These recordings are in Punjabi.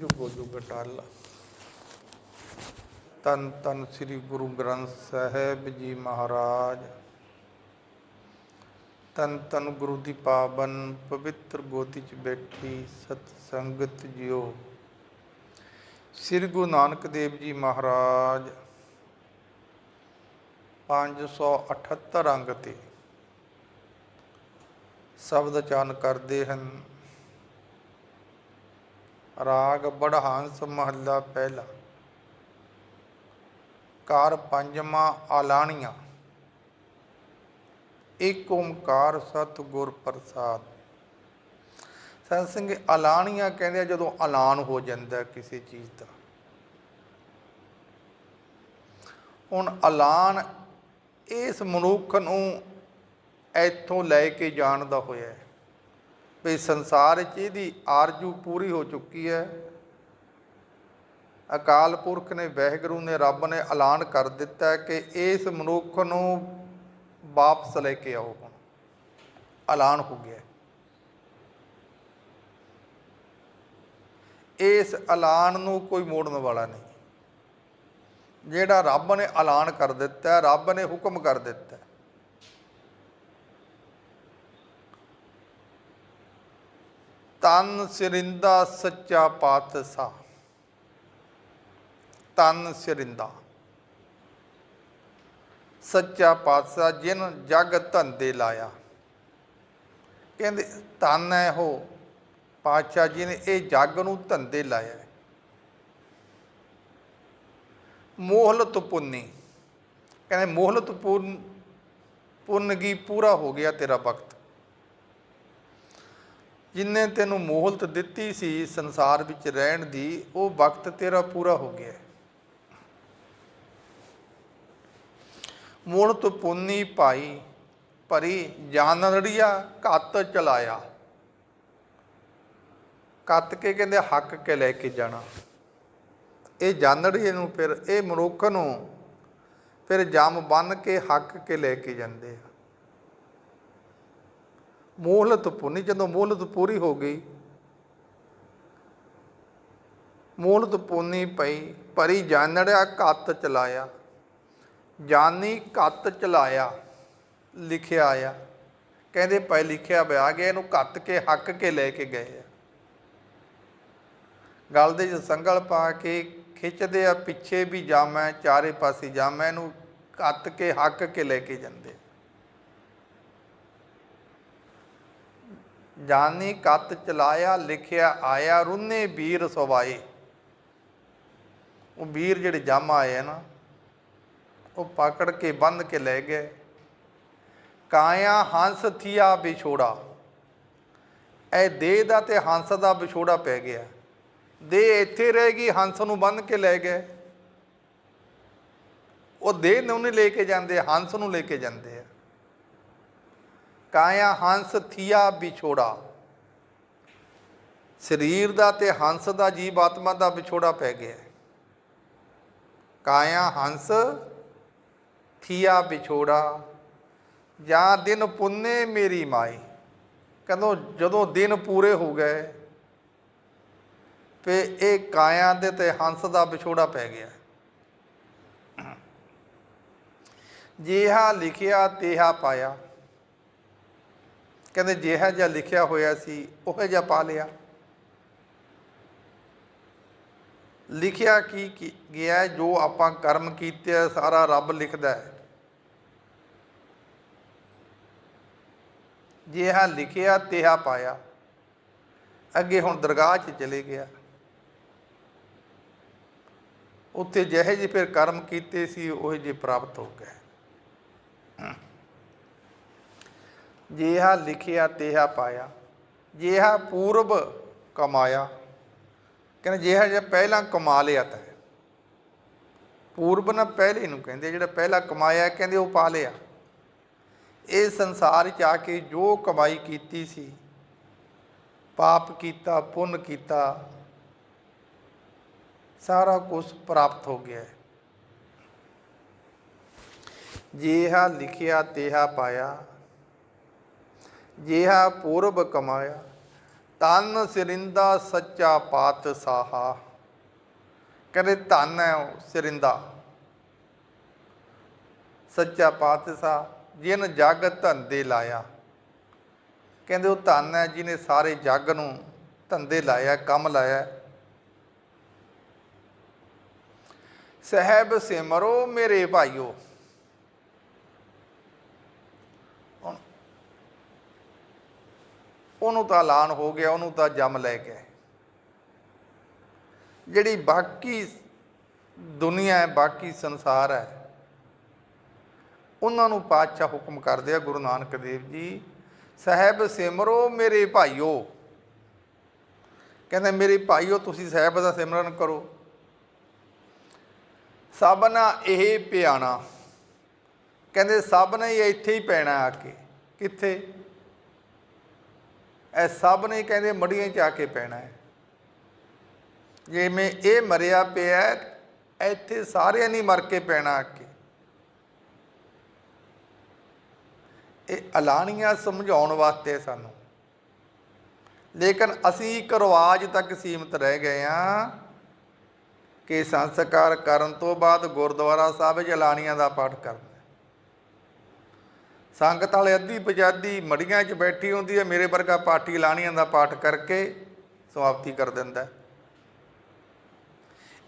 ਜੁਗੋ ਜੁਗ ਟਾਲਾ। ਤਨ ਤਨ ਸ੍ਰੀ ਗੁਰੂ ਗ੍ਰੰਥ ਸਾਹਿਬ ਜੀ ਮਹਾਰਾਜ। ਤਨ ਤਨ ਗੁਰੂ ਦੀ ਪਾਵਨ ਪਵਿੱਤਰ ਗੋਦੀ ਚ ਬੈਠੀ ਸਤ ਸੰਗਤ ਜਿਓ। ਸ੍ਰੀ ਗੁਰੂ ਨਾਨਕ ਦੇਵ ਜੀ ਮਹਾਰਾਜ 578 ਅੰਗ ਤੇ ਸ਼ਬਦ ਚਾਨ ਕਰਦੇ ਹਨ। ਰਾਗ ਬੜਹੰਸ ਮਹੱਲਾ ਪਹਿਲਾ। ਕਾਰ ਪੰਜਵਾਂ ਆਲਾਣੀਆਂ। ਏਕ ਓਮਕਾਰ ਸਤਿਗੁਰ ਪ੍ਰਸਾਦ। ਸੰਤ ਸਿੰਘ, ਆਲਾਣੀਆਂ ਕਹਿੰਦੇ ਆ ਜਦੋਂ ਐਲਾਨ ਹੋ ਜਾਂਦਾ ਕਿਸੇ ਚੀਜ਼ ਦਾ। ਹੁਣ ਐਲਾਨ ਇਸ ਮਨੁੱਖ ਨੂੰ ਇੱਥੋਂ ਲੈ ਕੇ ਜਾਣ ਦਾ ਹੋਇਆ ਹੈ। ਵੀ ਸੰਸਾਰ ਵਿੱਚ ਇਹਦੀ ਆਰਜੂ ਪੂਰੀ ਹੋ ਚੁੱਕੀ ਹੈ। ਅਕਾਲ ਪੁਰਖ ਨੇ, ਵਹਿਗੁਰੂ ਨੇ, ਰੱਬ ਨੇ ਐਲਾਨ ਕਰ ਦਿੱਤਾ ਕਿ ਇਸ ਮਨੁੱਖ ਨੂੰ ਵਾਪਸ ਲੈ ਕੇ ਆਓ ਹੁਣ। ਐਲਾਨ ਹੋ ਗਿਆ ਇਸ ਐਲਾਨ ਨੂੰ ਕੋਈ ਮੋੜਨ ਵਾਲਾ ਨਹੀਂ। ਜਿਹੜਾ ਰੱਬ ਨੇ ਐਲਾਨ ਕਰ ਦਿੱਤਾ ਰੱਬ ਨੇ ਹੁਕਮ ਕਰ ਦਿੱਤਾ ਹੈ। ਤਨ ਸਿਰਿੰਦਾ ਸੱਚਾ ਪਾਤਸ਼ਾਹ। ਤਨ ਸਿਰਿੰਦਾ। ਸੱਚਾ ਪਾਤਸ਼ਾਹ ਜਿਨ ਜਗ ਧੰਦੇ ਲਾਇਆ। ਕਹਿੰਦੇ ਤਨ ਹੈ ਉਹ, ਪਾਤਸ਼ਾਹ ਜੀ ਨੇ ਇਹ ਜੱਗ ਨੂੰ ਧੰਦੇ ਲਾਇਆ। ਮੋਹਲਤ ਪੁੰਨੀ। ਕਹਿੰਦੇ ਮੋਹਲਤ ਪੁੰਨ ਪੁੰਨਗੀ ਪੂਰਾ ਹੋ ਗਿਆ ਤੇਰਾ ਵਕਤ। ਜਿਨੇ ਤੈਨੂੰ ਮੋਹਲਤ ਦਿੱਤੀ ਸੀ ਸੰਸਾਰ ਵਿੱਚ ਰਹਿਣ ਦੀ, ਉਹ ਵਕਤ ਤੇਰਾ ਪੂਰਾ ਹੋ ਗਿਆ। ਹੈ। ਮੋਹਲਤ ਪੁੰਨੀ ਭਾਈ, ਭਰੀ ਜਾਨੜੀਆ ਕੱਤ ਚਲਾਇਆ। ਕੱਤ ਕੇ ਕਹਿੰਦੇ ਹੱਕ ਕੇ ਲੈ ਕੇ ਜਾਣਾ। ਇਹ ਜਾਨੜੀਏ ਨੂੰ ਫਿਰ, ਇਹ ਮਨੁੱਖ ਨੂੰ ਫਿਰ ਜਮ ਬੰਨ ਕੇ ਹੱਕ ਕੇ ਲੈ ਕੇ ਜਾਂਦੇ ਆ। ਮੋਹਲਤ ਪੁੰਨੀ, ਜਦੋਂ ਮੋਹਲਤ ਪੂਰੀ ਹੋ ਗਈ, ਮੋਹਲਤ ਪੁੰਨੀ ਪਈ ਪਰੀ ਜਾਣੜਿਆ ਕੱਤ ਚਲਾਇਆ, ਜਾਨੀ ਕੱਤ ਚਲਾਇਆ, ਲਿਖਿਆ ਆਇਆ ਕਹਿੰਦੇ ਪੈ ਲਿਖਿਆ ਪਿਆ ਗਿਆ, ਇਹਨੂੰ ਕੱਤ ਕੇ, ਹੱਕ ਕੇ ਲੈ ਕੇ ਗਏ ਆ। ਗਲ ਦੇ ਚ ਸੰਗਲ ਪਾ ਕੇ ਖਿੱਚਦੇ ਆ, ਪਿੱਛੇ ਵੀ ਜਾਮੈ ਚਾਰੇ ਪਾਸੇ ਜਾਮੈ ਇਹਨੂੰ ਕੱਤ ਕੇ, ਹੱਕ ਕੇ ਲੈ ਕੇ ਜਾਂਦੇ ਜਾਨੀ ਕੱਤ ਚਲਾਇਆ, ਲਿਖਿਆ, ਆਇਆ, ਰੁੰਨੇ ਵੀਰ ਸਵਾਏ ਉਹ ਵੀਰ ਜਿਹੜੇ ਜਾਮਾ ਆਏ ਆ ਨਾ, ਉਹ ਪਕੜ ਕੇ ਬੰਨ ਕੇ ਲੈ ਗਏ। ਕਾਇਆ ਹੰਸ ਥੀਆ ਵਿਛੋੜਾ। ਇਹ ਦੇਹ ਦਾ ਤੇ ਹੰਸ ਦਾ ਵਿਛੋੜਾ ਪੈ ਗਿਆ। ਦੇਹ ਇੱਥੇ ਰਹਿ ਗਈ, ਹੰਸ ਨੂੰ ਬੰਨ ਕੇ ਲੈ ਗਏ। ਉਹ ਦੇਹ ਨੂੰ ਨਹੀਂ ਲੈ ਕੇ ਜਾਂਦੇ, ਹੰਸ ਨੂੰ ਲੈ ਕੇ ਜਾਂਦੇ ਆ। ਕਾਇਆ ਹੰਸ ਥੀਆ ਵਿਛੋੜਾ। ਸਰੀਰ ਦਾ ਤੇ ਹੰਸ ਦਾ ਜੀਵ ਆਤਮਾ ਦਾ ਵਿਛੋੜਾ ਪੈ ਗਿਆ ਕਾਇਆ ਹੰਸ ਥੀਆ ਵਿਛੋੜਾ। ਜਾਂ ਦਿਨ ਪੁੰਨੇ ਮੇਰੀ ਮਾਈ। ਕਹਿੰਦੋ ਜਦੋਂ ਦਿਨ ਪੂਰੇ ਹੋ ਗਏ ਫੇ ਇਹ ਕਾਇਆ ਦੇ ਤੇ ਹੰਸ ਦਾ ਵਿਛੋੜਾ ਪੈ ਗਿਆ ਜਿਹਾ ਲਿਖਿਆ, ਤੇਹਾ ਪਾਇਆ। ਕਹਿੰਦੇ ਜਿਹਾ ਜਿਹਾ ਲਿਖਿਆ ਹੋਇਆ ਸੀ, ਉਹ ਜਿਹਾ ਪਾ ਲਿਆ। ਲਿਖਿਆ ਕੀ ਗਿਆ ਜੋ ਆਪਾਂ ਕਰਮ ਕੀਤੇ ਸਾਰਾ ਰੱਬ ਲਿਖਦਾ ਹੈ। ਜਿਹਾ ਲਿਖਿਆ, ਤਿਹਾ ਪਾਇਆ। ਅੱਗੇ ਹੁਣ ਦਰਗਾਹ 'ਚ ਚਲੇ ਗਿਆ। ਉੱਥੇ ਜਿਹੇ ਜਿਹੇ ਫਿਰ ਕਰਮ ਕੀਤੇ ਸੀ, ਉਹ ਜਿਹੇ ਪ੍ਰਾਪਤ ਹੋ ਗਏ। ਜਿਹਾ ਲਿਖਿਆ ਤੇਹਾ ਪਾਇਆ, ਜਿਹਾ ਪੂਰਬ ਕਮਾਇਆ। ਕਹਿੰਦੇ ਜਿਹਾ ਜਿਹਾ ਪਹਿਲਾਂ ਕਮਾ ਲਿਆ ਤਾਂ। ਪੂਰਬ ਨਾ ਪਹਿਲੇ ਨੂੰ ਕਹਿੰਦੇ, ਜਿਹੜਾ ਪਹਿਲਾਂ ਕਮਾਇਆ ਕਹਿੰਦੇ ਉਹ ਪਾ ਲਿਆ। ਇਹ ਸੰਸਾਰ 'ਚ ਆ ਕੇ ਜੋ ਕਮਾਈ ਕੀਤੀ ਸੀ, ਪਾਪ ਕੀਤਾ, ਪੁੰਨ ਕੀਤਾ, ਸਾਰਾ ਕੁਝ ਪ੍ਰਾਪਤ ਹੋ ਗਿਆ ਹੈ। ਜਿਹਾ ਲਿਖਿਆ ਤੇਹਾ ਪਾਇਆ ਜਿਹਾ ਪੂਰਬ ਕਮਾਇਆ, ਤਨ ਸਿਰਿੰਦਾ ਸੱਚਾ ਪਾਤਸ਼ਾਹਾ। ਕਹਿੰਦੇ ਧਨ ਹੈ ਉਹ, ਸਿਰਿੰਦਾ। ਸੱਚਾ ਪਾਤਸ਼ਾਹ, ਜਿਨ ਜਗ ਧੰਦੇ ਲਾਇਆ। ਕਹਿੰਦੇ ਉਹ ਧਨ ਹੈ ਜਿਹਨੇ ਸਾਰੇ ਜੱਗ ਨੂੰ ਧੰਦੇ ਲਾਇਆ, ਕੰਮ ਲਾਇਆ। ਸਹਿਬ ਸਿਮਰੋ ਮੇਰੇ ਭਾਈਓ ਉਹਨੂੰ ਤਾਂ ਐਲਾਨ ਹੋ ਗਿਆ, ਉਹਨੂੰ ਤਾਂ ਜੰਮ ਲੈ ਗਏ ਜਿਹੜੀ ਬਾਕੀ ਦੁਨੀਆ ਹੈ, ਬਾਕੀ ਸੰਸਾਰ ਹੈ, ਉਹਨਾਂ ਨੂੰ ਪਾਤਸ਼ਾਹ ਹੁਕਮ ਕਰਦੇ ਆ, ਗੁਰੂ ਨਾਨਕ ਦੇਵ ਜੀ, ਸਹਿਬ ਸਿਮਰੋ ਮੇਰੇ ਭਾਈਓ। ਕਹਿੰਦੇ, ਮੇਰੇ ਭਾਈਓ, ਤੁਸੀਂ ਸਾਹਿਬ ਦਾ ਸਿਮਰਨ ਕਰੋ। ਸਭ ਸਭਨਾ ਇਹ ਪਿਆਣਾ। ਕਹਿੰਦੇ, ਸਭ ਨੇ ਇੱਥੇ ਹੀ ਪੈਣਾ ਆ ਕੇ। ਕਿੱਥੇ? ਇਹ ਸਭ ਨੇ ਕਹਿੰਦੇ ਮੜੀਆਂ 'ਚ ਆ ਕੇ ਪੈਣਾ ਹੈ। ਜਿਵੇਂ ਇਹ ਮਰਿਆ ਪਿਆ ਇੱਥੇ ਸਾਰਿਆਂ ਨੇ ਮਰ ਕੇ ਪੈਣਾ ਅੱਗੇ। ਇਹ ਐਲਾਨੀਆਂ ਸਮਝਾਉਣ ਵਾਸਤੇ ਸਾਨੂੰ। ਲੇਕਿਨ ਅਸੀਂ ਇੱਕ ਰਵਾਜ਼ ਤੱਕ ਸੀਮਤ ਰਹਿ ਗਏ ਆ ਕਿ ਸੰਸਕਾਰ ਕਰਨ ਤੋਂ ਬਾਅਦ ਗੁਰਦੁਆਰਾ ਸਾਹਿਬ ਵਿੱਚ ਦਾ ਪਾਠ ਕਰਨਾ। ਸੰਗਤ ਵਾਲੇ ਅੱਧੀ ਪਜਾਦੀ ਮੜੀਆਂ 'ਚ ਬੈਠੀ ਹੁੰਦੀ ਹੈ, ਮੇਰੇ ਵਰਗਾ ਪਾਠੀ ਲਾਣੀਆਂ ਦਾ ਪਾਠ ਕਰਕੇ ਸਮਾਪਤੀ ਕਰ ਦਿੰਦਾ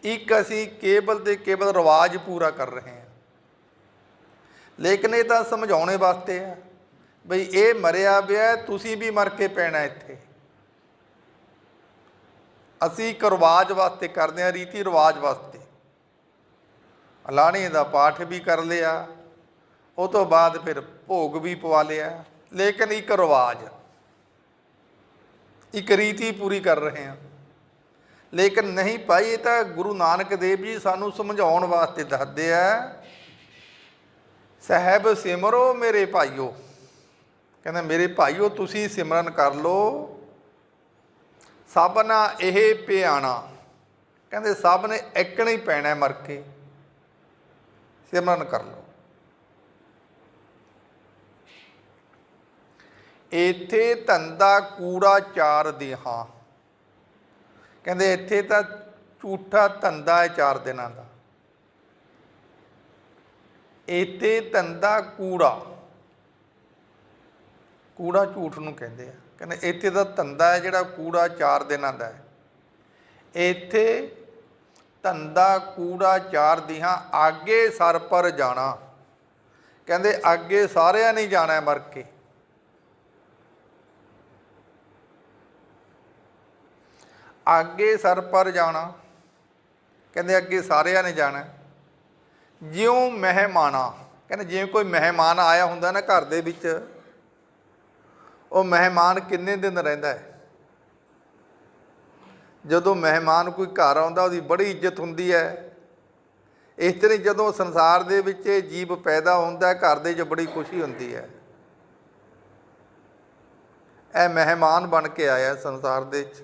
ਇੱਕ ਅਸੀਂ ਕੇਵਲ ਤੇ ਕੇਵਲ ਰਿਵਾਜ ਪੂਰਾ ਕਰ ਰਹੇ ਹਾਂ। ਲੇਕਿਨ ਇਹ ਤਾਂ ਸਮਝਾਉਣੇ ਵਾਸਤੇ ਆ ਬਈ ਇਹ ਮਰਿਆ ਪਿਆ, ਤੁਸੀਂ ਵੀ ਮਰ ਕੇ ਪੈਣਾ ਇੱਥੇ। ਅਸੀਂ ਇੱਕ ਰਿਵਾਜ ਵਾਸਤੇ ਕਰਦੇ ਹਾਂ, ਰੀਤੀ ਰਿਵਾਜ ਵਾਸਤੇ। ਅਲਾਣੀ ਦਾ ਪਾਠ ਵੀ ਕਰ ਲਿਆ ਉਹ ਤੋਂ ਬਾਅਦ ਫਿਰ ਭੋਗ ਵੀ ਪਵਾ ਲਿਆ, ਲੇਕਿਨ ਇੱਕ ਰਿਵਾਜ, ਇੱਕ ਰੀਤੀ ਪੂਰੀ ਕਰ ਰਹੇ ਹਾਂ। ਲੇਕਿਨ ਨਹੀਂ ਭਾਈ, ਇਹ ਤਾਂ ਗੁਰੂ ਨਾਨਕ ਦੇਵ ਜੀ ਸਾਨੂੰ ਸਮਝਾਉਣ ਵਾਸਤੇ ਦੱਸਦੇ ਆ, ਸਹਿਬ ਸਿਮਰੋ ਮੇਰੇ ਭਾਈਓ। ਕਹਿੰਦਾ, ਮੇਰੇ ਭਾਈਓ, ਤੁਸੀਂ ਸਿਮਰਨ ਕਰ ਲਓ। ਸਭਨਾ ਇਹ ਪਿਆਣਾ ਕਹਿੰਦੇ, ਸਭ ਨੇ ਇੱਕਣ ਹੀ ਪੈਣਾ ਮਰ ਕੇ ਸਿਮਰਨ ਕਰ ਲਓ। ਇੱਥੇ ਧੰਦਾ ਕੂੜਾ ਚਾਰ ਦਿਹਾਂ। ਕਹਿੰਦੇ ਇੱਥੇ ਤਾਂ ਝੂਠਾ ਧੰਦਾ ਹੈ ਚਾਰ ਦਿਨਾਂ ਦਾ। ਇੱਥੇ ਧੰਦਾ ਕੂੜਾ। ਕੂੜਾ ਝੂਠ ਨੂੰ ਕਹਿੰਦੇ ਆ। ਕਹਿੰਦੇ ਇੱਥੇ ਦਾ ਧੰਦਾ ਹੈ ਜਿਹੜਾ ਕੂੜਾ ਚਾਰ ਦਿਨਾਂ ਦਾ ਹੈ। ਇੱਥੇ ਧੰਦਾ ਕੂੜਾ ਚਾਰ ਦਿਹਾਂ ਆਗੇ ਸਰ ਪਰ ਜਾਣਾ। ਕਹਿੰਦੇ ਅੱਗੇ ਸਾਰਿਆਂ ਨੇ ਜਾਣਾ ਮਰ ਕੇ। ਅੱਗੇ ਸਰ ਪਰ ਜਾਣਾ। ਕਹਿੰਦੇ ਅੱਗੇ ਸਾਰਿਆਂ ਨੇ ਜਾਣਾ। ਜਿਉਂ ਮਹਿਮਾਨਾ। ਕਹਿੰਦੇ ਜਿਵੇਂ ਕੋਈ ਮਹਿਮਾਨ ਆਇਆ ਹੁੰਦਾ ਨਾ ਘਰ ਦੇ ਵਿੱਚ, ਉਹ ਮਹਿਮਾਨ ਕਿੰਨੇ ਦਿਨ ਰਹਿੰਦਾ ਹੈ? ਜਦੋਂ ਮਹਿਮਾਨ ਕੋਈ ਘਰ ਆਉਂਦਾ, ਉਹਦੀ ਬੜੀ ਇੱਜ਼ਤ ਹੁੰਦੀ ਹੈ। ਇਸ ਤਰ੍ਹਾਂ ਜਦੋਂ ਸੰਸਾਰ ਦੇ ਵਿੱਚ ਇਹ ਜੀਵ ਪੈਦਾ ਹੁੰਦਾ ਘਰ ਦੇ 'ਚ ਬੜੀ ਖੁਸ਼ੀ ਹੁੰਦੀ ਹੈ। ਇਹ ਮਹਿਮਾਨ ਬਣ ਕੇ ਆਇਆ ਸੰਸਾਰ ਦੇ 'ਚ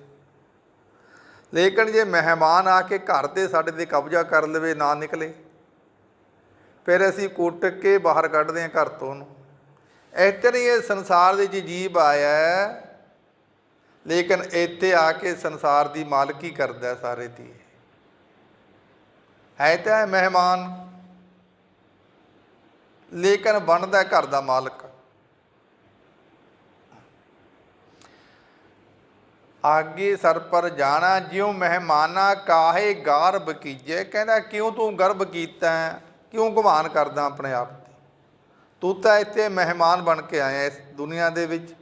ਲੇਕਿਨ ਜੇ ਮਹਿਮਾਨ ਆ ਕੇ ਘਰ ਤੇ ਸਾਡੇ ਤੇ ਕਬਜ਼ਾ ਕਰ ਲਵੇ, ਨਾ ਨਿਕਲੇ। ਫਿਰ ਅਸੀਂ ਕੁੱਟ ਕੇ ਬਾਹਰ ਕੱਢਦੇ ਹਾਂ ਘਰ ਤੋਂ ਉਹਨੂੰ। ਇਸ ਤਰ੍ਹਾਂ ਇਹ ਸੰਸਾਰ ਦੇ ਵਿੱਚ ਜੀਵ ਆਇਆ ਲੇਕਿਨ ਇੱਥੇ ਆ ਕੇ ਸੰਸਾਰ ਦੀ ਮਾਲਕੀ ਕਰਦਾ ਸਾਰੇ ਦੀ ਹੈ ਤਾਂ ਇਹ ਮਹਿਮਾਨ। ਲੇਕਿਨ ਬਣਦਾ ਘਰ ਦਾ ਮਾਲਕ। ਆਗੇ ਸਰ ਪਰ ਜਾਣਾ, ਜਿਉ ਮਹਿਮਾਨਾ ਕਾਹੇ ਗਰਭ ਕੀਜੇ। ਕਹਿੰਦਾ, ਕਿਉਂ ਤੂੰ ਗਰਭ ਕੀਤਾ? ਕਿਉਂ ਗੁਮਾਨ ਕਰਦਾ ਆਪਣੇ ਆਪ ਤੇ? ਤੂੰ ਤਾਂ ਇੱਥੇ ਮਹਿਮਾਨ ਬਣ ਕੇ ਆਇਆ ਇਸ ਦੁਨੀਆ ਦੇ ਵਿੱਚ।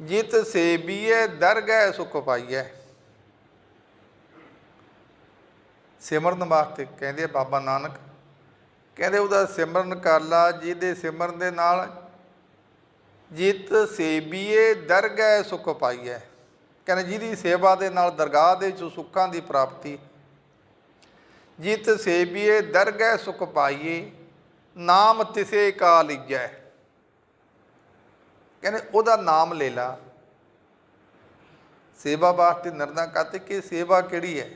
ਜਿਤ ਸੇਬੀਏ ਦਰਗਹਿ ਸੁਖ ਪਾਈਐ। ਸਿਮਰਨ ਵਾਸਤੇ ਕਹਿੰਦੇ ਬਾਬਾ ਨਾਨਕ। ਕਹਿੰਦੇ, ਉਹਦਾ ਸਿਮਰਨ ਕਰ ਲਾ, ਜਿਹਦੇ ਸਿਮਰਨ ਦੇ ਨਾਲ ਜਿਤ ਸੇਬੀਏ, ਦਰਗਹਿ ਸੁਖ ਪਾਈਐ। ਕਹਿੰਦੇ ਜਿਹਦੀ ਸੇਵਾ ਦੇ ਨਾਲ ਦਰਗਾਹ ਦੇ ਵਿੱਚ ਸੁੱਖਾਂ ਦੀ ਪ੍ਰਾਪਤੀ। ਜਿਤ ਸੇਬੀਏ, ਦਰਗਹਿ ਸੁਖ ਪਾਈਏ, ਨਾਮ ਤਿਸੇ ਕਾ ਲਿਜੈ ਕਹਿੰਦੇ ਉਹਦਾ ਨਾਮ ਲੈ ਲਾ। ਸੇਵਾ ਵਾਸਤੇ ਨਿਰਣਾ ਕਰਤੇ ਕਿ ਸੇਵਾ ਕਿਹੜੀ ਹੈ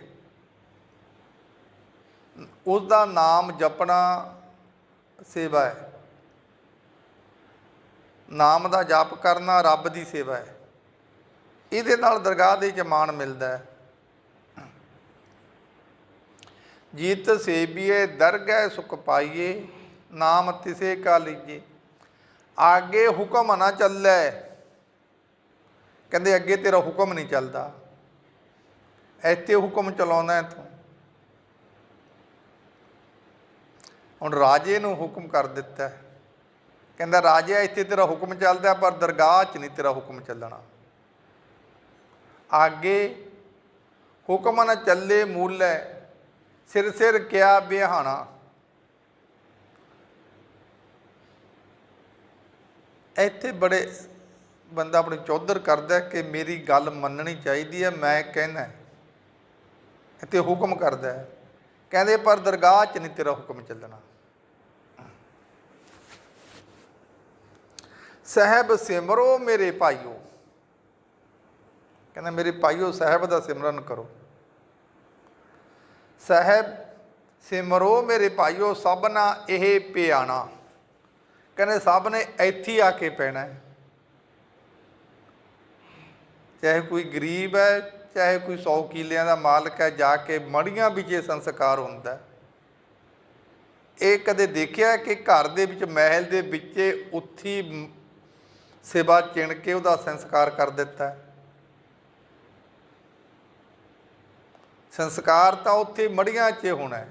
ਉਸ ਦਾ ਨਾਮ ਜਪਣਾ ਸੇਵਾ ਹੈ ਨਾਮ ਦਾ ਜਪ ਕਰਨਾ ਰੱਬ ਦੀ ਸੇਵਾ ਹੈ। ਇਹਦੇ ਨਾਲ ਦਰਗਾਹ ਦੇ ਚ ਮਾਣ ਮਿਲਦਾ ਹੈ। ਜੀਤ ਸੇਬੀਏ, ਦਰਗਹਿ ਸੁਖ ਪਾਈਏ, ਨਾਮ ਤਿਸੇ ਕਾ ਲੀਜੇ। ਆਗੇ ਹੁਕਮ ਨਾ ਚੱਲੈ। ਕਹਿੰਦੇ ਅੱਗੇ ਤੇਰਾ ਹੁਕਮ ਨਹੀਂ ਚੱਲਦਾ। ਇੱਥੇ ਹੁਕਮ ਚਲਾਉਂਦਾ ਹੈ ਤੂੰ ਹੁਣ ਰਾਜੇ ਨੂੰ ਹੁਕਮ ਕਰ ਦਿੱਤਾ। ਹੈ। ਕਹਿੰਦਾ, ਰਾਜਾ, ਇੱਥੇ ਤੇਰਾ ਹੁਕਮ ਚੱਲਦਾ, ਪਰ ਦਰਗਾਹ 'ਚ ਨਹੀਂ ਤੇਰਾ ਹੁਕਮ ਚੱਲਣਾ। ਆਗੇ ਹੁਕਮ ਨਾ ਚੱਲੇ ਮੂਲੇ ਸਿਰ ਸਿਰ ਕਿਆ ਬਿਹਾਣਾ ਇੱਥੇ ਬੜੇ ਬੰਦਾ ਆਪਣੀ ਚੌਧਰ ਕਰਦਾ ਕਿ ਮੇਰੀ ਗੱਲ ਮੰਨਣੀ ਚਾਹੀਦੀ ਹੈ ਮੈਂ ਕਹਿਣਾ ਇੱਥੇ ਹੁਕਮ ਕਰਦਾ। ਕਹਿੰਦੇ, ਪਰ ਦਰਗਾਹ 'ਚ ਨਹੀਂ ਤੇਰਾ ਹੁਕਮ ਚੱਲਣਾ। ਸਹਿਬ ਸਿਮਰੋ ਮੇਰੇ ਭਾਈਓ। ਕਹਿੰਦਾ, ਮੇਰੇ ਭਾਈਓ, ਸਾਹਿਬ ਦਾ ਸਿਮਰਨ ਕਰੋ। ਸਹਿਬ ਸਿਮਰੋ ਮੇਰੇ ਭਾਈਓ, ਸਭਨਾ ਇਹ ਪਿਆਣਾ। ਕਹਿੰਦੇ ਸਭ ਨੇ ਇੱਥੇ ਆ ਕੇ ਪੈਣਾ ਚਾਹੇ ਕੋਈ ਗਰੀਬ ਹੈ, ਚਾਹੇ ਕੋਈ 100 ਕਿੱਲਿਆਂ ਦਾ ਮਾਲਕ ਹੈ, ਜਾ ਕੇ ਮੜੀਆਂ ਵਿੱਚ ਇਹ ਸੰਸਕਾਰ ਹੁੰਦਾ ਇਹ ਕਦੇ ਦੇਖਿਆ ਕਿ ਘਰ ਦੇ ਵਿੱਚ ਮਹਿਲ ਦੇ ਵਿੱਚ ਉੱਥੀ ਸੇਵਾ ਚਿਣ ਕੇ ਉਹਦਾ ਸੰਸਕਾਰ ਕਰ ਦਿੱਤਾ ਹੈ। ਸੰਸਕਾਰ ਤਾਂ ਉੱਥੇ ਮੜੀਆਂ 'ਚ ਹੋਣਾ ਹੈ।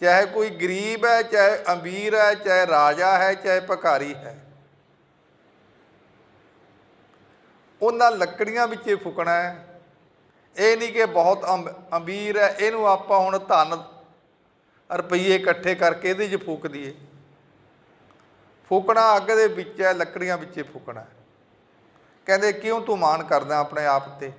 ਚਾਹੇ ਕੋਈ ਗਰੀਬ ਹੈ, ਚਾਹੇ ਅਮੀਰ ਹੈ, ਚਾਹੇ ਰਾਜਾ ਹੈ, ਚਾਹੇ ਭਿਖਾਰੀ ਹੈ। ਉਹਨਾਂ ਲੱਕੜੀਆਂ ਵਿੱਚ ਹੀ ਫੁਕਣਾ ਹੈ। ਇਹ ਨਹੀਂ ਕਿ ਬਹੁਤ ਅਮ- ਅਮੀਰ ਹੈ, ਇਹਨੂੰ ਆਪਾਂ ਹੁਣ ਧਨ ਰੁਪਈਏ ਇਕੱਠੇ ਕਰਕੇ ਇਹਦੇ 'ਚ ਫੂਕ ਦਈਏ। ਫੂਕਣਾ ਅੱਗ ਦੇ ਵਿੱਚ ਹੈ, ਲੱਕੜੀਆਂ ਵਿੱਚ ਫੂਕਣਾ ਕਹਿੰਦੇ, ਕਿਉਂ ਤੂੰ ਮਾਣ ਕਰਦਾ ਆਪਣੇ ਆਪ ਤੇ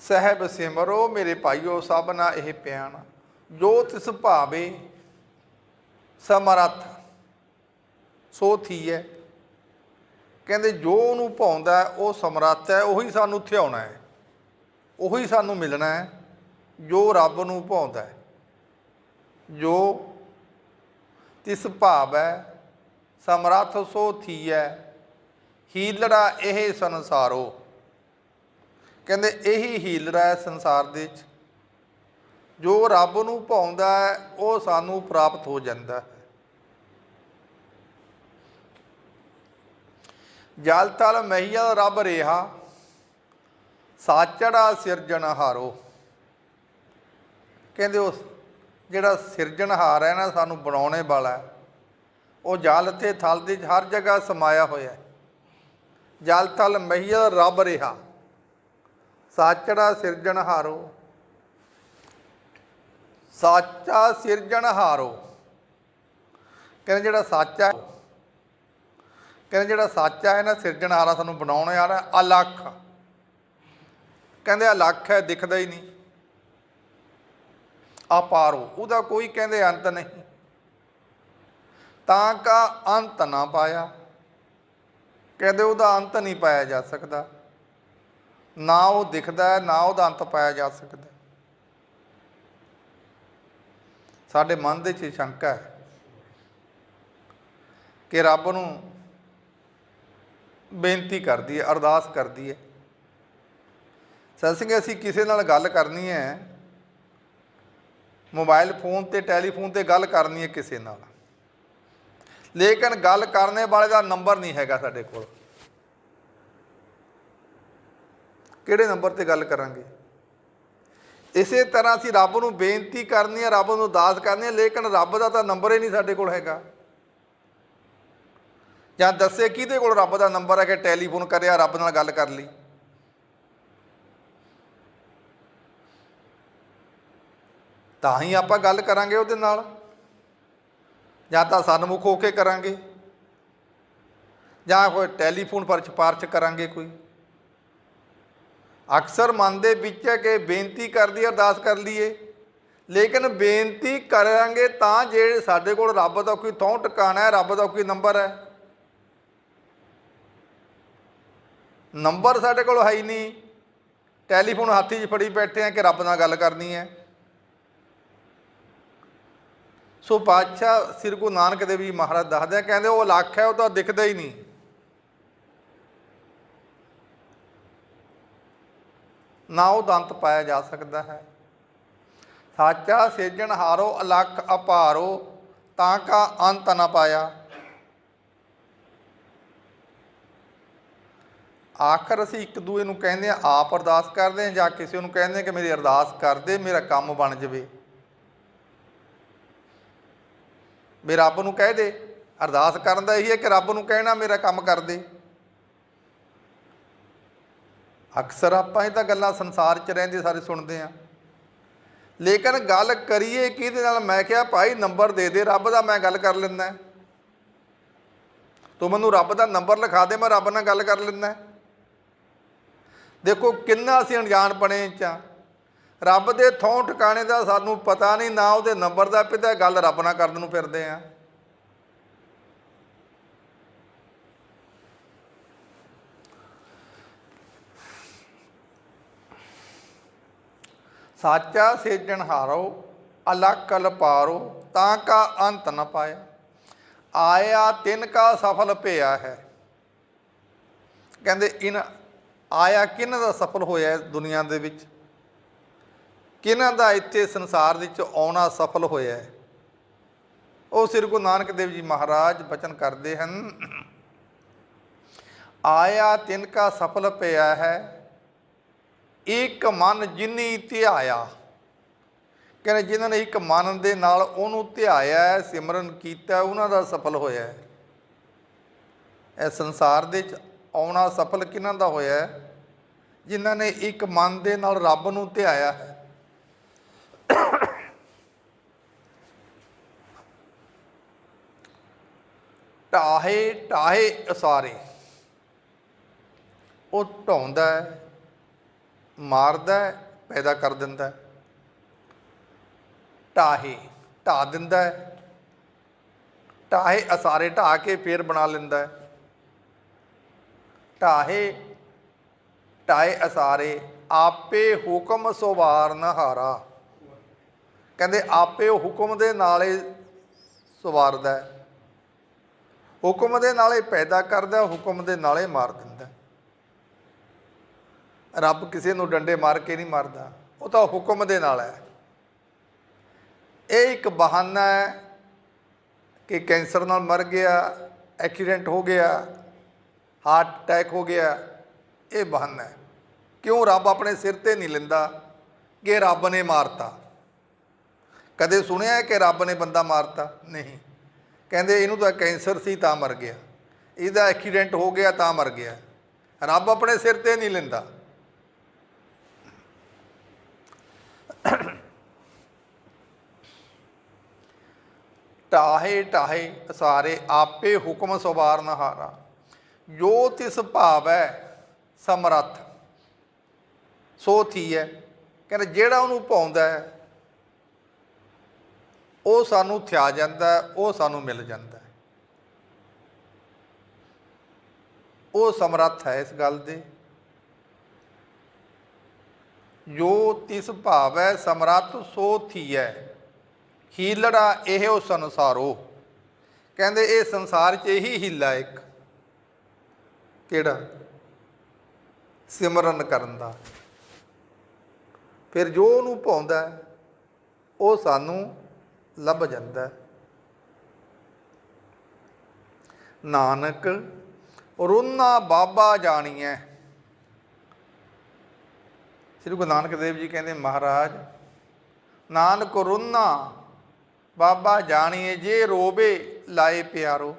ਸਹਿਬ ਸਿਮਰੋ, ਮੇਰੇ ਭਾਈਓ ਸਭਨਾ ਇਹ ਪਿਆਨ ਜੋ ਤਿਸ ਭਾਵੇ, ਸਮਰੱਥ। ਸੋ ਥੀਐ। ਕਹਿੰਦੇ, ਜੋ ਉਹਨੂੰ ਭਾਉਂਦਾ, ਉਹ ਸਮਰੱਥ ਹੈ, ਉਹੀ ਸਾਨੂੰ ਥਿਆਉਣਾ ਹੈ। ਉਹੀ ਸਾਨੂੰ ਮਿਲਣਾ ਹੈ। ਜੋ ਰੱਬ ਨੂੰ ਭਾਉਂਦਾ ਹੈ, ਜੋ ਤਿਸ ਭਾਵ ਹੈ, ਸਮਰੱਥ ਸੋ ਥੀਐ, ਹੀਲੜਾ ਇਹ ਸੰਸਾਰੋ। ਕਹਿੰਦੇ ਇਹੀ ਹੀਲੜਾ ਹੈ ਸੰਸਾਰ ਦੇ ਵਿੱਚ। ਜੋ ਰੱਬ ਨੂੰ ਭਾਉਂਦਾ ਹੈ, ਉਹ ਸਾਨੂੰ ਪ੍ਰਾਪਤ ਹੋ ਜਾਂਦਾ ਹੈ। ਜਲ ਤਲ ਮਹੀਆ ਰੱਬ ਰੇਹਾ, ਸਾਚੜਾ ਸਿਰਜਣਹਾਰੋ ਕਹਿੰਦੇ ਉਸ ਜਿਹੜਾ ਸਿਰਜਣਹਾਰ ਹੈ ਨਾ, ਸਾਨੂੰ ਬਣਾਉਣੇ ਵਾਲਾ ਉਹ ਜਲ ਤੇ ਥਲ ਦੀ ਹਰ ਜਗ੍ਹਾ ਸਮਾਇਆ ਹੋਇਆ ਹੈ। ਜਲ ਤਲ ਮਹੀਆ ਰੱਬ ਰੇਹਾ। ਸਾਚੜਾ ਸਿਰਜਣਹਾਰੋ। ਸਾਚਾ ਸਿਰਜਣਹਾਰੋ। ਕਹਿੰਦੇ ਜਿਹੜਾ ਸਾਚਾ ਕਹਿੰਦੇ ਜਿਹੜਾ ਸੱਚ ਹੈ ਨਾ, ਸਿਰਜਣਹਾਰਾ ਸਾਨੂੰ ਬਣਾਉਣ ਵਾਲਾ ਅਲੱਖ। ਕਹਿੰਦੇ ਅਲੱਖ ਹੈ, ਦਿਖਦਾ ਹੀ ਨਹੀਂ। ਅਪਾਰੋ ਉਹਦਾ ਕੋਈ ਕਹਿੰਦੇ ਅੰਤ ਨਹੀਂ। ਤਾਂ ਕਾ ਅੰਤ ਨਾ ਪਾਇਆ। ਕਹਿੰਦੇ ਉਹਦਾ ਅੰਤ ਨਹੀਂ ਪਾਇਆ ਜਾ ਸਕਦਾ। ਨਾ ਉਹ ਦਿਖਦਾ ਹੈ, ਨਾ ਉਹਦਾ ਅੰਤ ਪਾਇਆ ਜਾ ਸਕਦਾ। ਸਾਡੇ ਮਨ ਦੇ ਵਿੱਚ ਸ਼ੰਕਾ ਹੈ ਕਿ ਰੱਬ ਨੂੰ ਬੇਨਤੀ ਕਰਦੀ ਹੈ, ਅਰਦਾਸ ਕਰਦੀ ਹੈ। ਸਤਸੰਗ ਅਸੀਂ ਕਿਸੇ ਨਾਲ ਗੱਲ ਕਰਨੀ ਹੈ ਮੋਬਾਈਲ ਫੋਨ ਤੇ, ਟੈਲੀਫੋਨ ਤੇ ਗੱਲ ਕਰਨੀ ਹੈ ਕਿਸੇ ਨਾਲ। ਲੇਕਿਨ ਗੱਲ ਕਰਨੇ ਵਾਲੇ ਦਾ ਨੰਬਰ ਨਹੀਂ ਹੈਗਾ ਸਾਡੇ ਕੋਲ। ਕਿਹੜੇ ਨੰਬਰ ਤੇ ਗੱਲ ਕਰਾਂਗੇ? ਇਸੇ ਤਰ੍ਹਾਂ ਅਸੀਂ ਰੱਬ ਨੂੰ ਬੇਨਤੀ ਕਰਨੀ ਹੈ, ਰੱਬ ਨੂੰ ਅਰਦਾਸ ਕਰਨੀ ਹੈ, ਲੇਕਿਨ ਰੱਬ ਦਾ ਤਾਂ ਨੰਬਰ ਹੀ ਨਹੀਂ ਸਾਡੇ ਕੋਲ ਹੈਗਾ। ਜਾਂ ਦੱਸੇ ਕਿਹਦੇ ਕੋਲ ਰੱਬ ਦਾ ਨੰਬਰ ਹੈ ਕਿ ਟੈਲੀਫੋਨ ਕਰਿਆ, ਰੱਬ ਨਾਲ ਗੱਲ ਕਰ ਲਈ। ਤਾਂ ਹੀ ਆਪਾਂ ਗੱਲ ਕਰਾਂਗੇ ਉਹਦੇ ਨਾਲ। ਜਾਂ ਤਾਂ ਸਨਮੁਖ ਹੋ ਕੇ ਕਰਾਂਗੇ। ਜਾਂ ਕੋਈ ਟੈਲੀਫੋਨ ਪਰ ਸਿਫਾਰਸ਼ ਕਰਾਂਗੇ ਕੋਈ। ਅਕਸਰ ਮਨ ਦੇ ਵਿੱਚ ਹੈ ਕਿ ਬੇਨਤੀ ਕਰਦੀ, ਅਰਦਾਸ ਕਰ ਲਈਏ। ਲੇਕਿਨ ਬੇਨਤੀ ਕਰਾਂਗੇ ਤਾਂ ਜੇ ਸਾਡੇ ਕੋਲ ਰੱਬ ਦਾ ਕੋਈ ਥੋਂ ਟਿਕਾਣਾ ਹੈ, ਰੱਬ ਦਾ ਕੋਈ ਨੰਬਰ ਹੈ। ਨੰਬਰ ਸਾਡੇ ਕੋਲ ਹੈ ਹੀ ਨਹੀਂ। ਟੈਲੀਫੋਨ ਹੱਥੀ 'ਚ ਫੜੀ ਬੈਠੇ ਆ ਕਿ ਰੱਬ ਨਾਲ ਗੱਲ ਕਰਨੀ ਹੈ। ਸੋ ਪਾਤਸ਼ਾਹ ਸ੍ਰੀ ਗੁਰੂ ਨਾਨਕ ਦੇਵ ਜੀ ਮਹਾਰਾਜ ਦੱਸਦੇ ਆ, ਕਹਿੰਦੇ ਉਹ ਲੱਖ ਹੈ, ਉਹ ਤਾਂ ਦਿਖਦਾ ਹੀ ਨਹੀਂ। ਨਾ ਉਹ ਦੰਤ ਪਾਇਆ ਜਾ ਸਕਦਾ ਹੈ। ਸਾਚਾ ਸੇਜਣ ਹਾਰੋ, ਅਲਖ ਅਪਾਰੋ, ਤਾਂ ਕਾ ਅੰਤ ਨਾ ਪਾਇਆ। ਆਖਰ ਅਸੀਂ ਇੱਕ ਦੂਏ ਨੂੰ ਕਹਿੰਦੇ ਆ, ਆਪ ਅਰਦਾਸ ਕਰਦੇ ਆ ਜਾਂ ਕਿਸੇ ਨੂੰ ਕਹਿੰਦੇ ਕਿ ਮੇਰੀ ਅਰਦਾਸ ਕਰ ਦੇ, ਮੇਰਾ ਕੰਮ ਬਣ ਜਾਵੇ। ਵੀ ਰੱਬ ਨੂੰ ਕਹਿ ਦੇ। ਅਰਦਾਸ ਕਰਨ ਦਾ ਇਹੀ ਹੈ ਕਿ ਰੱਬ ਨੂੰ ਕਹਿਣਾ ਮੇਰਾ ਕੰਮ ਕਰ ਦੇ। ਅਕਸਰ ਆਪਾਂ ਇਹ ਤਾਂ ਗੱਲਾਂ ਸੰਸਾਰ 'ਚ ਰਹਿੰਦੇ ਸਾਰੇ ਸੁਣਦੇ ਆ ਲੇਕਿਨ ਗੱਲ ਕਰੀਏ ਕਿਹਦੇ ਨਾਲ? ਮੈਂ ਕਿਹਾ, ਭਾਈ ਨੰਬਰ ਦੇ ਦੇ, ਰੱਬ ਦਾ ਮੈਂ ਗੱਲ ਕਰ ਲੈਂਦਾ। ਤੂੰ ਮੈਨੂੰ ਰੱਬ ਦਾ ਨੰਬਰ ਲਿਖਾ ਦੇ, ਮੈਂ ਰੱਬ ਨਾਲ ਗੱਲ ਕਰ ਲੈਂਦਾ। ਦੇਖੋ ਕਿੰਨਾ ਅਸੀਂ ਅਣਜਾਣ ਬਣੇ ਚ ਰੱਬ ਦੇ ਥੋਂ ਟਿਕਾਣੇ ਦਾ ਸਾਨੂੰ ਪਤਾ ਨਹੀਂ, ਨਾ ਉਹਦੇ ਨੰਬਰ ਦਾ ਪਿਤਾ ਗੱਲ ਰੱਬ ਨਾਲ ਕਰਨ ਨੂੰ ਫਿਰਦੇ ਆ। ਸਾਚਾ ਸੇਜਣ ਹਾਰੋ ਅਲਖ ਕਲ ਪਾਰੋ, ਤਾਂ ਕਾ ਅੰਤ ਨ ਪਾਇਆ ਆਇਆ ਤਿਨ ਕਾ ਸਫਲ ਭਿਆ ਹੈ। ਕਹਿੰਦੇ, ਇਨ ਆਇਆ ਕਿਹਨਾਂ ਦਾ ਸਫਲ ਹੋਇਆ ਹੈ ਦੁਨੀਆ ਦੇ ਵਿੱਚ? ਕਿਹਨਾਂ ਦਾ ਇੱਥੇ ਸੰਸਾਰ ਵਿੱਚ ਆਉਣਾ ਸਫਲ ਹੋਇਆ ਹੈ? ਉਹ ਸ੍ਰੀ ਗੁਰੂ ਨਾਨਕ ਦੇਵ ਜੀ ਮਹਾਰਾਜ ਬਚਨ ਕਰਦੇ ਹਨ, ਆਇਆ ਤਿਨ ਕਾ ਸਫਲ ਪਿਆ ਹੈ, ਇੱਕ ਮਨ ਜਿਨੀ ਧਿਆਇਆ। ਕਹਿੰਦੇ ਜਿਨ੍ਹਾਂ ਨੇ ਇੱਕ ਮਨ ਦੇ ਨਾਲ ਉਹਨੂੰ ਧਿਆਇਆ ਸਿਮਰਨ ਕੀਤਾ, ਉਹਨਾਂ ਦਾ ਸਫਲ ਹੋਇਆ ਇਹ ਸੰਸਾਰ ਦੇ ਵਿੱਚ ਆਉਣਾ ਸਫਲ ਕਿਹਨਾਂ ਦਾ ਹੋਇਆ ਜਿਨ੍ਹਾਂ ਨੇ ਇੱਕ ਮਨ ਦੇ ਨਾਲ ਰੱਬ ਨੂੰ ਧਿਆਇਆ ਹੈ। ਢਾਹੇ ਢਾਹੇ ਅਸਾਰੇ ਉਹ ਢਾਉਂਦਾ ਮਾਰਦਾ ਪੈਦਾ ਕਰ ਦਿੰਦਾ ਢਾਹੇ ਢਾ ਦਿੰਦਾ ਢਾਹੇ ਅਸਾਰੇ ਢਾ ਕੇ ਫੇਰ ਬਣਾ ਲੈਂਦਾ ਹੈ। ਢਾਹੇ ਢਾਏ ਅਸਾਰੇ ਆਪੇ ਹੁਕਮ ਸੁਵਾਰ ਨਹਾਰਾ ਕਹਿੰਦੇ ਆਪੇ ਹੁਕਮ ਦੇ ਨਾਲੇ ਸਵਾਰਦਾ ਹੁਕਮ ਦੇ ਨਾਲੇ ਪੈਦਾ ਕਰਦਾ, ਹੁਕਮ ਦੇ ਨਾਲੇ ਮਾਰ ਦਿੰਦਾ। ਰੱਬ ਕਿਸੇ ਨੂੰ ਡੰਡੇ ਮਾਰ ਕੇ ਨਹੀਂ ਮਾਰਦਾ। ਉਹ ਤਾਂ ਹੁਕਮ ਦੇ ਨਾਲ ਹੈ। ਇਹ ਇੱਕ ਬਹਾਨਾ ਹੈ ਕਿ ਕੈਂਸਰ ਨਾਲ ਮਰ ਗਿਆ, ਐਕਸੀਡੈਂਟ ਹੋ ਗਿਆ, ਹਾਰਟ ਅਟੈਕ ਹੋ ਗਿਆ। ਇਹ ਬਹਾਨਾ ਹੈ। ਕਿਉਂ ਰੱਬ ਆਪਣੇ ਸਿਰ ਤੇ ਨਹੀਂ ਲੈਂਦਾ ਕਿ ਰੱਬ ਨੇ ਮਾਰਤਾ? ਕਦੇ ਸੁਣਿਆ ਕਿ ਰੱਬ ਨੇ ਬੰਦਾ ਮਾਰਤਾ? ਨਹੀਂ। ਕਹਿੰਦੇ ਇਹਨੂੰ ਤਾਂ ਕੈਂਸਰ ਸੀ ਤਾਂ ਮਰ ਗਿਆ। ਇਹਦਾ ਐਕਸੀਡੈਂਟ ਹੋ ਗਿਆ ਤਾਂ ਮਰ ਗਿਆ। ਰੱਬ ਆਪਣੇ ਸਿਰ ਤੇ ਨਹੀਂ ਲੈਂਦਾ। ਟਾਹੇ ਟਾਹੇ ਸਾਰੇ ਆਪੇ ਹੁਕਮ ਸਵਾਰ ਨਹਾਰਾ। ਜੋ ਤਿਸ ਭਾਵੈ ਸਮਰੱਥ। ਸੋ ਥੀ ਹੈ ਕਹਿੰਦੇ ਜਿਹੜਾ ਉਹਨੂੰ ਪਾਉਂਦਾ ਹੈ ਉਹ ਸਾਨੂੰ ਥਿਆ ਜਾਂਦਾ ਉਹ ਸਾਨੂੰ ਮਿਲ ਜਾਂਦਾ ਉਹ ਸਮਰੱਥ ਹੈ ਇਸ ਗੱਲ ਦੇ। ਜੋ ਤਿਸ ਭਾਵੈ ਸਮਰੱਥ, ਸੋ ਥੀਐ। ਹੀਲੜਾ ਇਹ ਉਹ ਸੰਸਾਰੋ। ਕਹਿੰਦੇ ਇਹ ਸੰਸਾਰ 'ਚ ਇਹੀ ਹੀਲਾ ਇੱਕ। ਕਿਹੜਾ? ਸਿਮਰਨ ਕਰਨ ਦਾ। ਫਿਰ ਜੋ ਉਹਨੂੰ ਪਾਉਂਦਾ ਉਹ ਸਾਨੂੰ ਲੱਭ ਜਾਂਦਾ ਨਾਨਕ, ਰੁਨਾ ਬਾਬਾ ਜਾਣੀਐ। ਸ੍ਰੀ ਗੁਰੂ ਨਾਨਕ ਦੇਵ ਜੀ ਕਹਿੰਦੇ, ਮਹਾਰਾਜ, ਨਾਨਕ ਰੁਨਾ ਬਾਬਾ ਜਾਣੀਏ ਜੇ ਰੋਵੇ ਲਾਏ ਪਿਆਰੋ।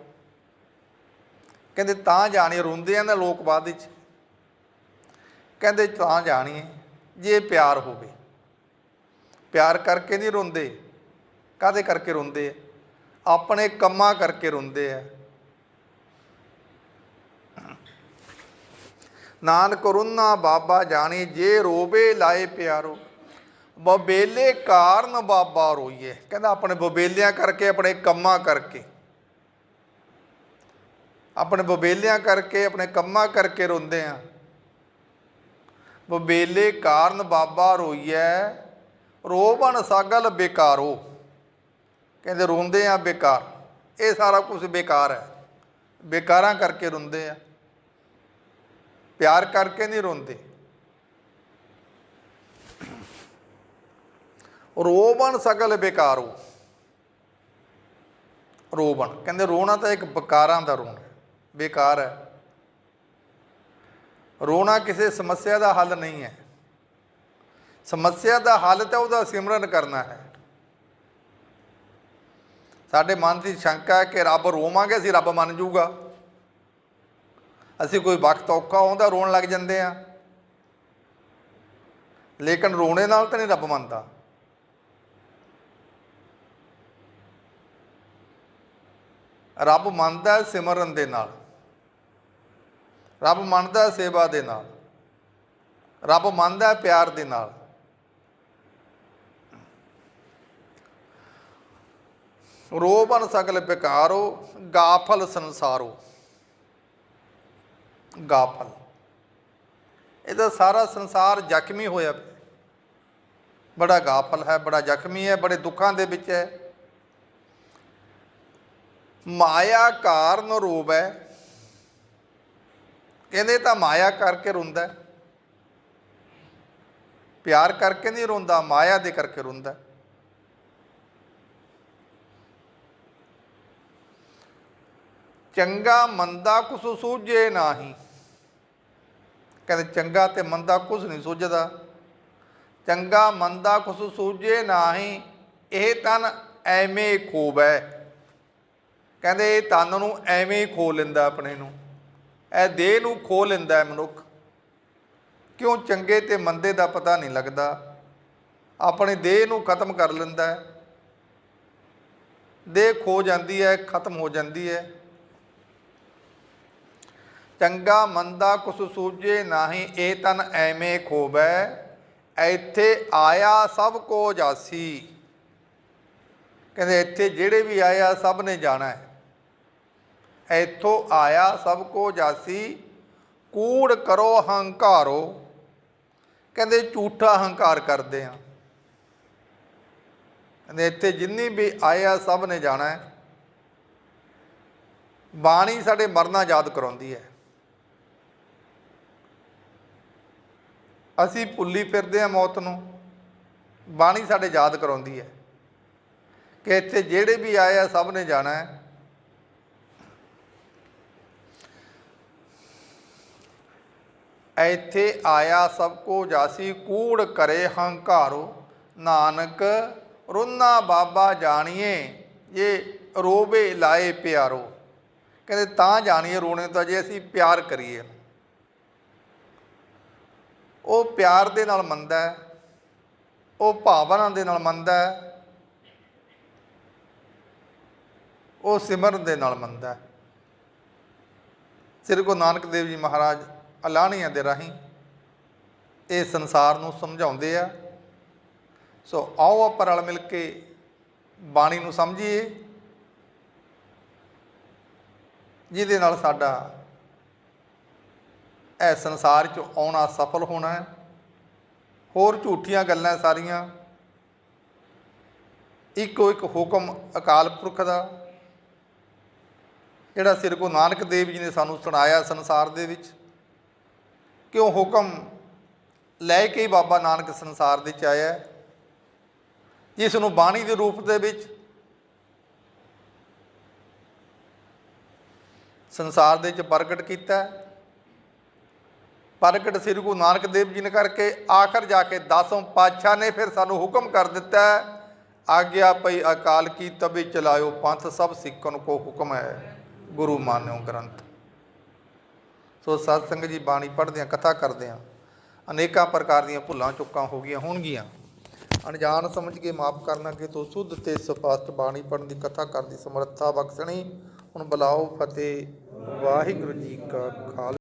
ਕਹਿੰਦੇ, ਤਾਂ ਜਾਣੀਏ ਰੋਂਦੇ ਆਂ ਨਾ ਲੋਕ ਬਾਅਦ ਵਿੱਚ। ਕਹਿੰਦੇ, ਤਾਂ ਜਾਣੀਏ ਜੇ ਪਿਆਰ ਹੋਵੇ। ਪਿਆਰ ਕਰਕੇ ਨਹੀਂ ਰੋਂਦੇ। ਕਾਦੇ ਕਰਕੇ ਰੋਂਦੇ ਆ? ਆਪਣੇ ਕੰਮਾਂ ਕਰਕੇ ਰੋਂਦੇ ਆ। ਨਾਨਕ ਰੁਨਾ ਬਾਬਾ ਜਾਣੀ, ਜੇ ਰੋਵੇ ਲਾਏ ਪਿਆਰੋ। ਬਬੇਲੇ ਕਾਰਨ ਬਾਬਾ ਰੋਈਏ। ਕਹਿੰਦਾ ਆਪਣੇ ਬਬੇਲਿਆਂ ਕਰਕੇ, ਆਪਣੇ ਕੰਮਾਂ ਕਰਕੇ। ਆਪਣੇ ਬਬੇਲਿਆਂ ਕਰਕੇ, ਆਪਣੇ ਕੰਮਾਂ ਕਰਕੇ ਰੋਂਦੇ ਆ। ਬਬੇਲੇ ਕਾਰਨ ਬਾਬਾ ਰੋਈਐ। ਰੋਵਣ ਸਾਗਲ ਬੇਕਾਰੋ। ਕਹਿੰਦੇ ਰੋਂਦੇ ਆ ਬੇਕਾਰ। ਇਹ ਸਾਰਾ ਕੁਝ ਬੇਕਾਰ ਹੈ। ਬੇਕਾਰਾਂ ਕਰਕੇ ਰੋਂਦੇ ਆ। ਪਿਆਰ ਕਰਕੇ ਨਹੀਂ ਰੋਂਦੇ। ਰੋਵਣ ਸਗਲ ਬੇਕਾਰੋ ਰੋਵਣ ਕਹਿੰਦੇ ਰੋਣਾ ਤਾਂ ਇੱਕ ਬਕਾਰਾਂ ਦਾ ਰੋਣਾ ਹੈ। ਬੇਕਾਰ ਹੈ। ਰੋਣਾ ਕਿਸੇ ਸਮੱਸਿਆ ਦਾ ਹੱਲ ਨਹੀਂ ਹੈ। ਸਮੱਸਿਆ ਦਾ ਹੱਲ ਤਾਂ ਉਹਦਾ ਸਿਮਰਨ ਕਰਨਾ ਹੈ। ਸਾਡੇ ਮਨ ਦੀ ਸ਼ੰਕਾ ਹੈ ਕਿ ਰੱਬ ਰੋਵਾਂਗੇ, ਅਸੀਂ ਰੱਬ ਮੰਨ ਜਾਊਗਾ। ਅਸੀਂ ਕੋਈ ਵਕਤ ਔਖਾ ਆਉਂਦਾ ਰੋਣ ਲੱਗ ਜਾਂਦੇ ਆ ਲੇਕਿਨ ਰੋਣੇ ਨਾਲ ਤਾਂ ਨਹੀਂ ਰੱਬ ਮੰਨਦਾ। ਰੱਬ ਮੰਨਦਾ ਸਿਮਰਨ ਦੇ ਨਾਲ। ਰੱਬ ਮੰਨਦਾ ਸੇਵਾ ਦੇ ਨਾਲ। ਰੱਬ ਮੰਨਦਾ ਪਿਆਰ ਦੇ ਨਾਲ। ਰੋਬਨ ਸਗਲ ਬਿਕਾਰੋ ਗਾਫਲ ਸੰਸਾਰੋ। ਗਾਫਲ। ਇਹਦਾ ਸਾਰਾ ਸੰਸਾਰ ਜ਼ਖਮੀ ਹੋਇਆ ਬੜਾ ਗਾਫਲ ਹੈ, ਬੜਾ ਜ਼ਖਮੀ ਹੈ, ਬੜੇ ਦੁੱਖਾਂ ਦੇ ਵਿੱਚ ਹੈ। ਮਾਇਆ ਕਾਰਨ ਰੋਬ ਹੈ ਕਹਿੰਦੇ ਤਾਂ ਮਾਇਆ ਕਰਕੇ ਰੋਂਦਾ। ਪਿਆਰ ਕਰਕੇ ਨਹੀਂ ਰੋਂਦਾ, ਮਾਇਆ ਦੇ ਕਰਕੇ ਰੋਂਦਾ। ਚੰਗਾ ਮੰਦਾ ਕੁਛ ਸੂਝੇ ਨਾਹੀ। ਕਹਿੰਦੇ ਚੰਗਾ ਤੇ ਮੰਦਾ ਕੁਛ ਨਹੀਂ ਸੂਝਦਾ। ਚੰਗਾ ਮੰਦਾ ਕੁਛ ਸੂਝੇ ਨਾਹੀ, ਇਹ ਤਨ ਐਵੇਂ ਖੋਬ ਹੈ ਕਹਿੰਦੇ ਇਹ ਤਨ ਨੂੰ ਐਵੇਂ ਹੀ ਖੋ ਲੈਂਦਾ ਆਪਣੇ ਨੂੰ। ਇਹ ਦੇਹ ਨੂੰ ਖੋ ਲੈਂਦਾ ਮਨੁੱਖ। ਕਿਉਂ ਚੰਗੇ ਤੇ ਮੰਦੇ ਦਾ ਪਤਾ ਨਹੀਂ ਲੱਗਦਾ। ਆਪਣੇ ਦੇਹ ਨੂੰ ਖਤਮ ਕਰ ਲੈਂਦਾ ਦੇਹ ਖੋ ਜਾਂਦੀ ਹੈ, ਖਤਮ ਹੋ ਜਾਂਦੀ ਹੈ। ਚੰਗਾ ਮੰਦਾ ਕੁਛ ਸੂਝੇ ਨਾਹੀ ਇਹ ਤਨ ਐਵੇਂ ਖੋਬੈ ਇੱਥੇ ਆਇਆ ਸਭ ਕੋ ਜਾਸੀ ਕਹਿੰਦੇ ਇੱਥੇ ਜਿਹੜੇ ਵੀ ਆਇਆ ਸਭ ਨੇ ਜਾਣਾ ਹੈ। ਇੱਥੋਂ ਆਇਆ ਸਭ ਕੋ ਜਾਸੀ ਕੂੜ ਕਰੋ ਹੰਕਾਰੋ। ਕਹਿੰਦੇ ਝੂਠਾ ਹੰਕਾਰ ਕਰਦੇ ਆ। ਕਹਿੰਦੇ ਇੱਥੇ ਜਿੰਨੀ ਵੀ ਆਇਆ ਸਭ ਨੇ ਜਾਣਾ ਹੈ। ਬਾਣੀ ਸਾਡੇ ਮਰਨਾ ਯਾਦ ਕਰਾਉਂਦੀ ਹੈ। ਅਸੀਂ ਭੁੱਲੀ ਫਿਰਦੇ ਆ ਮੌਤ ਨੂੰ। ਬਾਣੀ ਸਾਡੇ ਯਾਦ ਕਰਾਉਂਦੀ ਹੈ ਕਿ ਇੱਥੇ ਜਿਹੜੇ ਵੀ ਆਏ ਆ ਸਭ ਨੇ ਜਾਣਾ ਹੈ। ਇੱਥੇ ਆਇਆ ਸਭ ਕੋ ਜਾਸੀ ਕੂੜ ਕਰੇ ਹੰਕਾਰੋ। ਨਾਨਕ ਰੋਨਾ ਬਾਬਾ ਜਾਣੀਏ ਇਹ ਰੋਵੇ ਲਾਏ ਪਿਆਰੋ। ਕਹਿੰਦੇ ਤਾਂ ਜਾਣੀਏ ਰੋਣੇ ਤਾਂ ਜੇ ਅਸੀਂ ਪਿਆਰ ਕਰੀਏ। ਉਹ ਪਿਆਰ ਦੇ ਨਾਲ ਮੰਨਦਾ ਹੈ, ਉਹ ਭਾਵਨਾ ਦੇ ਨਾਲ ਮੰਨਦਾ ਹੈ, ਉਹ ਸਿਮਰਨ ਦੇ ਨਾਲ ਮੰਨਦਾ ਹੈ। ਸ੍ਰੀ ਗੁਰੂ ਨਾਨਕ ਦੇਵ ਜੀ ਮਹਾਰਾਜ ਅਲਾਣੀਆਂ ਦੇ ਰਾਹੀਂ ਇਹ ਸੰਸਾਰ ਨੂੰ ਸਮਝਾਉਂਦੇ ਆ। ਸੋ ਆਓ ਆਪਾਂ ਰਲ ਮਿਲ ਕੇ ਬਾਣੀ ਨੂੰ ਸਮਝੀਏ, ਜਿਹਦੇ ਨਾਲ ਸਾਡਾ ਇਹ ਸੰਸਾਰ 'ਚ ਆਉਣਾ ਸਫਲ ਹੋਣਾ ਹੈ। ਹੋਰ ਝੂਠੀਆਂ ਗੱਲਾਂ ਸਾਰੀਆਂ। ਇੱਕੋ ਇੱਕ ਹੁਕਮ ਅਕਾਲ ਪੁਰਖ ਦਾ, ਜਿਹੜਾ ਸ੍ਰੀ ਗੁਰੂ ਨਾਨਕ ਦੇਵ ਜੀ ਨੇ ਸਾਨੂੰ ਸੁਣਾਇਆ ਸੰਸਾਰ ਦੇ ਵਿੱਚ ਕਿ ਉਹ ਹੁਕਮ ਲੈ ਕੇ ਹੀ ਬਾਬਾ ਨਾਨਕ ਸੰਸਾਰ ਦੇ ਵਿੱਚ ਆਇਆ ਜਿਸ ਨੂੰ ਬਾਣੀ ਦੇ ਰੂਪ ਦੇ ਵਿੱਚ ਸੰਸਾਰ ਦੇ ਵਿੱਚ ਪ੍ਰਗਟ ਕੀਤਾ ਪ੍ਰਗਟ ਸ੍ਰੀ ਗੁਰੂ ਨਾਨਕ ਦੇਵ ਜੀ ਨੇ ਕਰਕੇ ਆਖਰ ਜਾ ਕੇ ਦਸੋਂ ਪਾਤਸ਼ਾਹ ਨੇ ਫਿਰ ਸਾਨੂੰ ਹੁਕਮ ਕਰ ਦਿੱਤਾ ਹੈ, ਆਗਿਆ ਪਈ ਅਕਾਲ ਕੀ ਤਬੇ ਚਲਾਇਓ ਪੰਥ ਸਭ ਸਿੱਖਣ ਕੋ ਹੁਕਮ ਹੈ ਗੁਰੂ ਮਾਨਿਓ ਗ੍ਰੰਥ। ਸੋ ਸਤ ਸੰਗਤ ਜੀ ਬਾਣੀ ਪੜ੍ਹਦੇ ਆ ਕਥਾ ਕਰਦੇ ਆ ਅਨੇਕਾਂ ਪ੍ਰਕਾਰ ਦੀਆਂ ਭੁੱਲਾਂ ਚੁੱਕਾਂ ਹੋ ਗਈਆਂ ਹੋਣਗੀਆਂ। ਅਣਜਾਣ ਸਮਝ ਕੇ ਮਾਫ ਕਰਨਾ ਕਿ ਤੋ ਸੁੱਧ ਤੇ ਸਪਸ਼ਟ ਬਾਣੀ ਪੜ੍ਹਨ ਦੀ ਕਥਾ ਕਰਨ ਦੀ ਸਮਰੱਥਾ ਬਖਸ਼ਣੀ। ਹੁਣ ਬੁਲਾਓ ਫਤਿਹ ਵਾਹਿਗੁਰੂ ਜੀ ਕਾ ਖਾਲਸਾ।